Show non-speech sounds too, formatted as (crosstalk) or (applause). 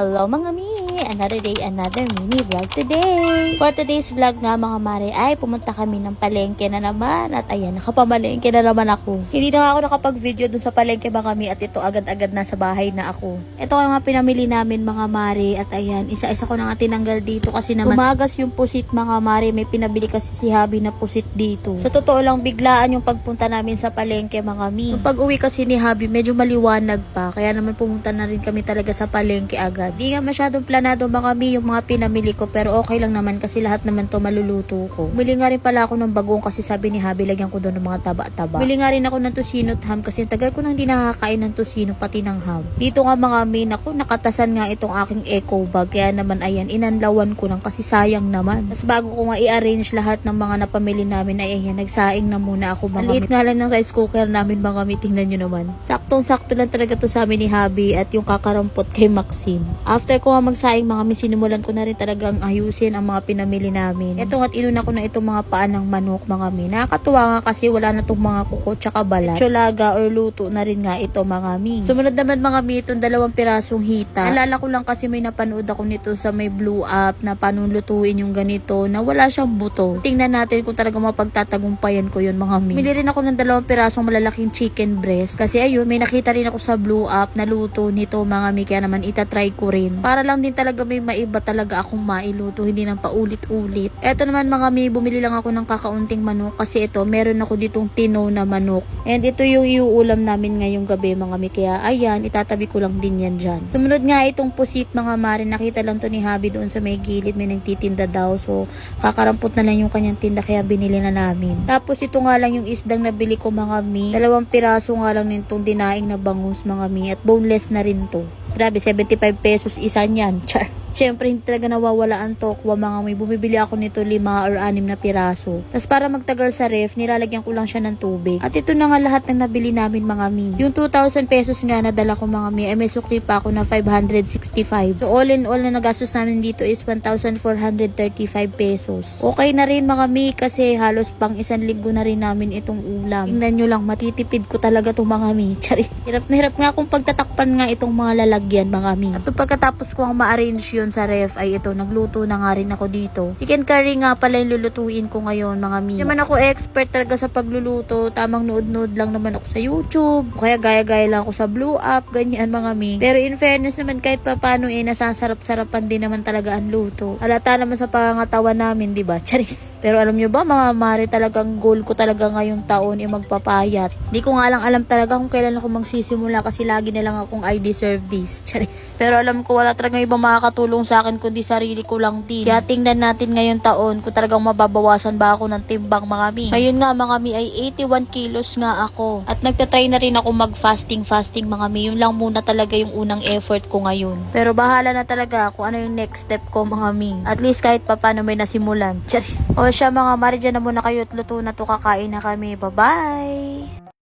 Hello mga mi! Another day, another mini vlog today! For today's vlog nga mga mare ay pumunta kami ng palengke na naman at ayan, nakapamalengke na naman ako. Hindi na ako nakapag-video dun sa palengke mga mi at ito agad-agad na sa bahay na ako. Ito nga pinamili namin mga mare at ayan, isa-isa ko na nga tinanggal dito kasi naman umagas yung pusit mga mare. May pinabili kasi si Habi na pusit dito. Sa totoo lang biglaan yung pagpunta namin sa palengke mga mi. Nung pag-uwi kasi ni Habi medyo maliwanag pa kaya naman pumunta na rin kami talaga sa palengke agad. Di nga masyadong planado mga mi yung mga pinamili ko pero okay lang naman kasi lahat naman to maluluto ko. Muli nga rin pala ako ng bagong kasi sabi ni Habi lagyan ko doon ng mga taba-taba. Muli nga rin ako ng tusino at ham kasi tagal ko nang hindi nakakain ng tusino pati ng ham. Dito nga mga mi naku nakatasan nga itong aking eco bag kaya naman ayan inanlawan ko lang kasi sayang naman. Tapos bago ko nga i-arrange lahat ng mga napamili namin ay ayan nagsaing na muna ako mga Maliit nga lang ng rice cooker namin mga mi tingnan nyo naman. Saktong-sakto lang talaga to sa amin ni Habi at yung kakarampot kay Maxim. After ko magsaing mga mi sinimulan ko na rin talagang ayusin ang mga pinamili namin. Ito nga't inuna ko na itong mga paan ng manok mga mi. Nakakatuwa nga kasi wala na tong mga kuko tsaka balat. Tsolaga or luto na rin nga ito mga mi. Sumunod naman mga mi itong dalawang pirasong hita. Alala ko lang kasi may napanood ako nito sa may blue up na paano yung ganito na wala siyang buto. Tingnan natin kung talaga mapagtatagumpayan ko yun mga mi. Mili rin ako ng dalawang pirasong malalaking chicken breast kasi ayun may nakita rin ako sa blue up na luto nito mga mi kaya naman itatry ko rin. Para lang din talaga may maiba talaga akong mailuto hindi nang paulit-ulit. Eto naman mga mi bumili lang ako ng kakaunting manok kasi ito meron ako ditong tino na manok. And ito yung iuulam namin ngayong gabi mga mi kaya ayan itatabi ko lang din yan dyan. Sumunod nga itong pusit mga mare nakita lang to ni Habi doon sa may gilid may nagtitinda daw so kakarampot na lang yung kanyang tinda kaya binili na namin. Tapos ito nga lang yung isdang nabili ko mga mi. Dalawang piraso nga lang nitong dinaing na bangus mga mi at boneless na rin to. Grabe, 75 pesos isa niyan. Char. Siyempre, hindi talaga nawawala ang tokwa mga may bumibili ako nito lima or anim na piraso. Tapos para magtagal sa ref, nilalagyan ko lang siya ng tubig. At ito na nga lahat ng nabili namin mga mi. Yung 2,000 pesos nga nadala ko mga mi, ay may sukli pa ako na 565. So all in all na nagastos namin dito is 1,435 pesos. Okay na rin mga mi kasi halos pang isang linggo na rin namin itong ulam. Tingnan nyo lang, matitipid ko talaga itong mga mi. (laughs) Charis. Hirap na hirap nga akong pagtatakpan nga itong mga lalagyan mga mi. At pagkatapos ko ang ma-arrange yun sa ref ay ito, nagluto na nga rin ako dito. Chicken curry nga pala yung lulutuin ko ngayon mga mi. Naman ako expert talaga sa pagluluto. Tamang nood-nood lang naman ako sa YouTube. Kaya gaya-gaya lang ako sa Blue Up, ganyan mga mi. Pero in fairness naman kahit pa paano eh, nasasarap-sarapan din naman talaga ang luto. Halata naman sa pangangatawan namin, di ba? (laughs) Charis. Pero alam nyo ba, mga mare, talagang goal ko talaga ngayong taon ay magpapayat. Di ko nga lang alam talaga kung kailan ako magsisimula kasi lagi na lang akong I deserve this. (laughs) Charis. Pero alam ko wala talaga ibang makakatulong sa akin kundi sarili ko lang din. Kaya tingnan natin ngayong taon kung talagang mababawasan ba ako ng timbang mga mi. Ngayon nga mga mi ay 81 kilos nga ako. At nagtatry na rin ako mag fasting mga mi. Yun lang muna talaga yung unang effort ko ngayon. Pero bahala na talaga kung ano yung next step ko mga mi. At least kahit pa paano may nasimulan. Charis. O siya mga mari dyan na muna kayo at luto na to kakain na kami. Bye bye!